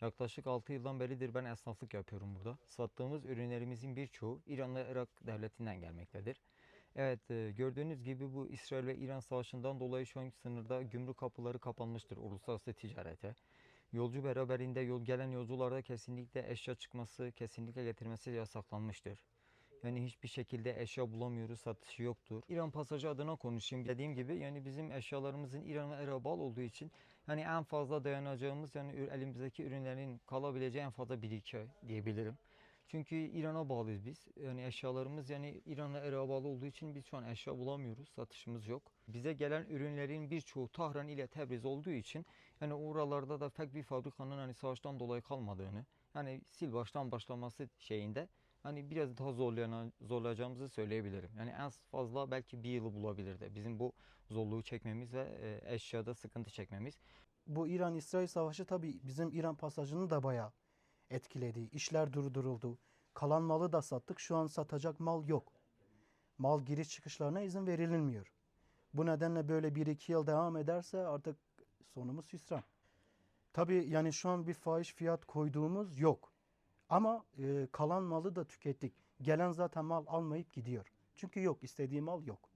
Yaklaşık 6 yıldan beridir ben esnaflık yapıyorum burada. Sattığımız ürünlerimizin birçoğu İran ve Irak devletinden gelmektedir. Evet e, gördüğünüz gibi bu İsrail ve İran savaşından dolayı şu an sınırda gümrük kapıları kapanmıştır uluslararası ticarete. Yolcu beraberinde yol gelen yolcularda kesinlikle eşya çıkması, kesinlikle getirmesi yasaklanmıştır. Yani hiçbir şekilde eşya bulamıyoruz, satışı yoktur. İran pasajı adına konuşayım. Dediğim gibi yani bizim eşyalarımızın İran ve Irak'a bağlı olduğu için yani en fazla dayanacağımız yani elimizdeki ürünlerin kalabileceği en fazla 1-2 ay diyebilirim. Çünkü İran'a bağlıyız biz. Yani eşyalarımız yani İran ve Irak'a bağlı olduğu için biz şu an eşya bulamıyoruz. Satışımız yok. Bize gelen ürünlerin birçoğu Tahran ile Tebriz olduğu için yani oralarda da pek bir fabrikanın hani savaştan dolayı kalmadığını yani sil baştan başlaması şeyinde hani biraz daha zorlayan, zorlayacağımızı söyleyebilirim. Yani en fazla belki bir yılı bulabilirdi. Bizim bu zorluğu çekmemiz ve e, eşyada sıkıntı çekmemiz. Bu İran-İsrail savaşı tabii bizim İran pasajını da bayağı etkiledi. İşler durduruldu. Kalan malı da sattık. Şu an satacak mal yok. Mal giriş çıkışlarına izin verilmiyor. Bu nedenle böyle 1-2 yıl devam ederse artık sonumuz hüsran. Tabii yani şu an bir fahiş fiyat koyduğumuz yok. Ama e, kalan malı da tükettik. Gelen zaten mal almayıp gidiyor. Çünkü yok istediği mal yok.